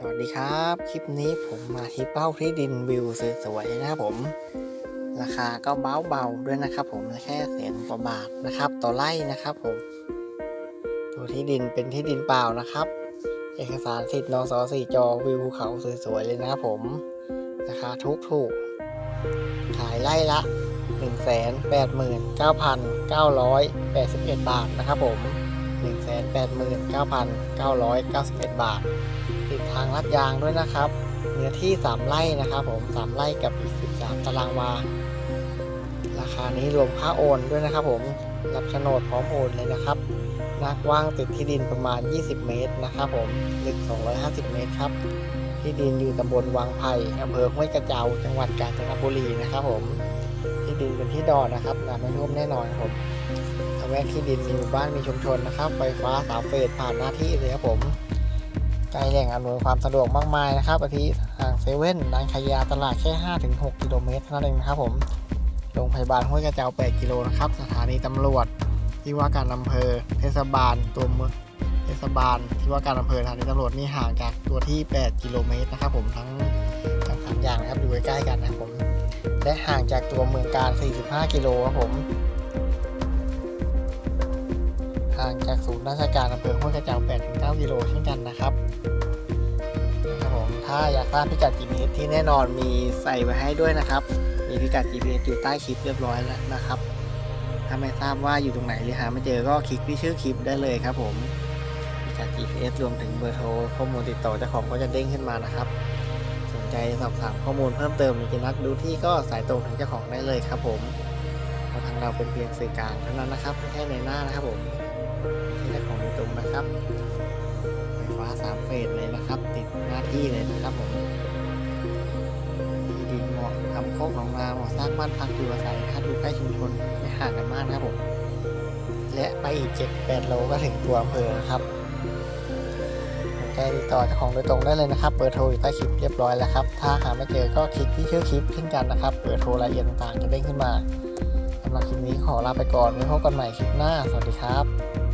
สวัสดีครับ คลิปนี้ผมมาที่เป้าที่ดินวิวสวยๆนะครับผม ราคาก็เบาๆด้วยนะครับ ผมแค่แสนกว่าบาทนะครับ ต่อไร่นะครับผม ตัวที่ดินเป็นที่ดินเปล่านะครับ เอกสารสิทธิ์นสสี่จอวิวภูเขาสวยๆเลยนะครับผม ราคาทุกถูกๆขายไร่ละ 1 8 9 9 8 1 บาทนะครับผม 1 8 9 9 9 1 บาท ติดทางลัดยางด้วยนะครับ เนื้อที่ 3 ไร่นะครับผม 3 ไร่กับอีก 13 ตารางวา ราคานี้รวมค่าโอนด้วยนะครับผม รับโฉนดพร้อมโอนเลยนะครับหน้ากว้างติดที่ดินประมาณ 20 เมตรนะครับผมลึก 250 เมตรครับ ที่ดินอยู่ตำบลวังไผ่อำเภอห้วยกระเจ้าจังหวัดกาญจนบุรีนะครับผม ที่ดินเป็นที่ดอนนะครับน้ำไม่ท่วมแน่นอนครับผม แวกที่ดินมีหมู่บ้านมีชุมชนนะครับ ไฟฟ้าสามเฟสผ่านหน้าที่เลยครับผมใกล้แหล่งอำนวยความสะดวกมากมายนะครับอาทิห่างเซเว่นร้านขายยาตลาดแค่5-6กิโลเมตรเท่านั้นเองนะครับผมโรงพยาบาลห้วยกระเจ้า8กิโลนะครับ สถานีตำรวจ ที่ว่าการอำเภอ เทศบาลตัวเมืองเทศบาล ที่ว่าการอำเภอสถานีตำรวจนี่ห่างจากตัวที่ 8 กิโลเมตรนะครับผมทั้งทั้งสามอย่างนะครับอยู่ใกล้ๆกันนะครับผมและห่างจากตัวเมืองการ 45 กิโลครับผม ห่างจากศูนย์ราชการอำเภอห้วยกระเจ้า8-9กิโลเช่นกันนะครับนะครับผมถ้าอยากทราบพิกัด GPS ที่แน่นอนมีใส่ไว้ให้ด้วยนะครับ มีพิกัด GPS อยู่ใต้คลิปเรียบร้อยแล้วนะครับ ถ้าไม่ทราบว่าอยู่ตรงไหนหรือหาไม่เจอก็คลิกที่ชื่อคลิปได้เลยครับผมพิกัด GPS รวมถึงเบอร์โทรข้อมูลติดต่อเจ้าของก็จะเด้งขึ้นมานะครับ สนใจสอบถามข้อมูลเพิ่มเติมหรือจะนัดดูที่ก็สายตรงถึงเจ้าของได้เลยครับผมเพราะทางเราเป็นเพียงสื่อกลางเท่านั้นนะครับไม่ใช่ในหน้านะครับผม นะครับ ไฟฟ้าสามเฟสเลยนะครับ ติดหน้าที่เลยนะครับผมที่ดินเหมาะทำโคกหนองนาเหมาะสร้างบ้านพักอยู่อาศัยถ้าดูใกล้ชุมชนไม่ห่างกันมากนะครับผมและไปอีก7-8โลก็ถึงตัวอำเภอนะครับสนใจติดต่อเจ้าของโดยตรงได้เลยนะครับ เบอร์โทรอยู่ใต้คลิปเรียบร้อยแล้วครับ ถ้าหาไม่เจอก็คลิกที่ชื่อคลิปเช่นกันนะครับ เบอร์โทรรายละเอียดต่างๆจะเด้งขึ้นมาสำหรับคลิปนี้ขอลาไปก่อนไว้พบกันใหม่คลิปหน้า สวัสดีครับ